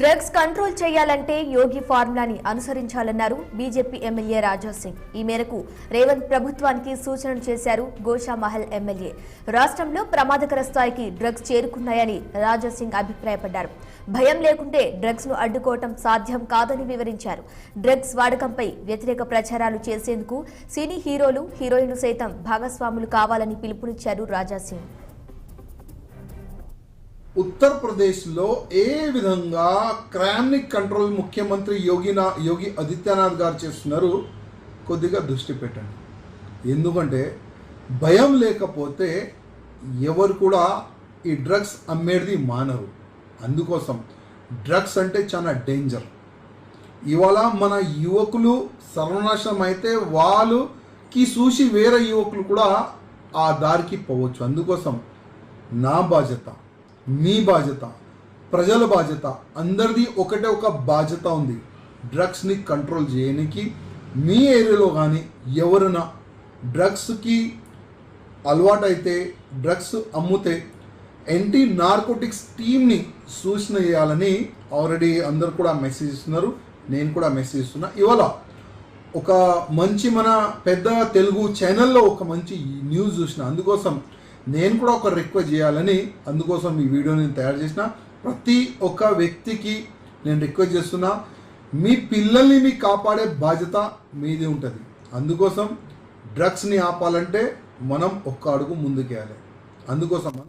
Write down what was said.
Drugs control చేయాలంటే యోగి ఫార్ములాని అనుసరించాలన్నారు బీజేపీ ఎమ్మెల్యే రాజా సింగ్. ఈ మేరకు రేవంత్ ప్రభుత్వానికి సూచనలు చేశారు గోషామహల్ ఎమ్మెల్యే. రాష్ట్రంలో ప్రమాదకర స్థాయికి డ్రగ్స్ చేరుకున్నాయని రాజా సింగ్ అభిప్రాయపడ్డారు. భయం లేకుంటే డ్రగ్స్ను అడ్డుకోవటం సాధ్యం కాదని వివరించారు. డ్రగ్స్ వాడకంపై వ్యతిరేక ప్రచారాలు చేసేందుకు సినీ హీరోలు హీరోయిన్లు సైతం భాగస్వాములు కావాలని పిలుపునిచ్చారు రాజా సింగ్. ఉత్తరప్రదేశ్లో ఏ విధంగా క్రైమ్ని కంట్రోల్ ముఖ్యమంత్రి యోగినా యోగి ఆదిత్యనాథ్ గారు చేస్తున్నారు కొద్దిగా దృష్టి పెట్టండి. ఎందుకంటే భయం లేకపోతే ఎవరు కూడా ఈ డ్రగ్స్ అమ్మేది మానరు. అందుకోసం డ్రగ్స్ అంటే చాలా డేంజర్. ఇవాళ మన యువకులు సర్వనాశనం అయితే వాళ్ళకి చూసి వేరే యువకులు కూడా ఆ దారికి పోవచ్చు. అందుకోసం నా బాధ్యత మీ బాధ్యత ప్రజల బాధ్యత అందరిది ఒకటే ఒక బాధ్యత ఉంది. డ్రగ్స్ని కంట్రోల్ చేయడానికి మీ ఏరియాలో కానీ ఎవరైనా డ్రగ్స్కి అలవాటైతే డ్రగ్స్ అమ్ముతే యాంటీ నార్కోటిక్స్ టీమ్ని సూచన చేయాలని ఆల్రెడీ అందరు కూడా మెసేజ్ ఇస్తున్నారు. నేను కూడా మెసేజ్ ఇస్తున్నా. ఇవాళ ఒక మంచి మన పెద్ద తెలుగు ఛానల్లో ఒక మంచి న్యూస్ చూసిన. అందుకోసం నేను కూడా ఒక రిక్వెస్ట్ చేయాలని అందుకోసం ఈ వీడియో నేను తయారు చేసిన. ప్రతి ఒక్క వ్యక్తికి నేను రిక్వెస్ట్ చేస్తున్నా మీ పిల్లల్ని మీ కాపాడే బాధ్యత మీదే ఉంటుంది. అందుకోసం డ్రగ్స్ని ఆపాలంటే మనం ఒక్క అడుగు ముందుకేయాలి. అందుకోసం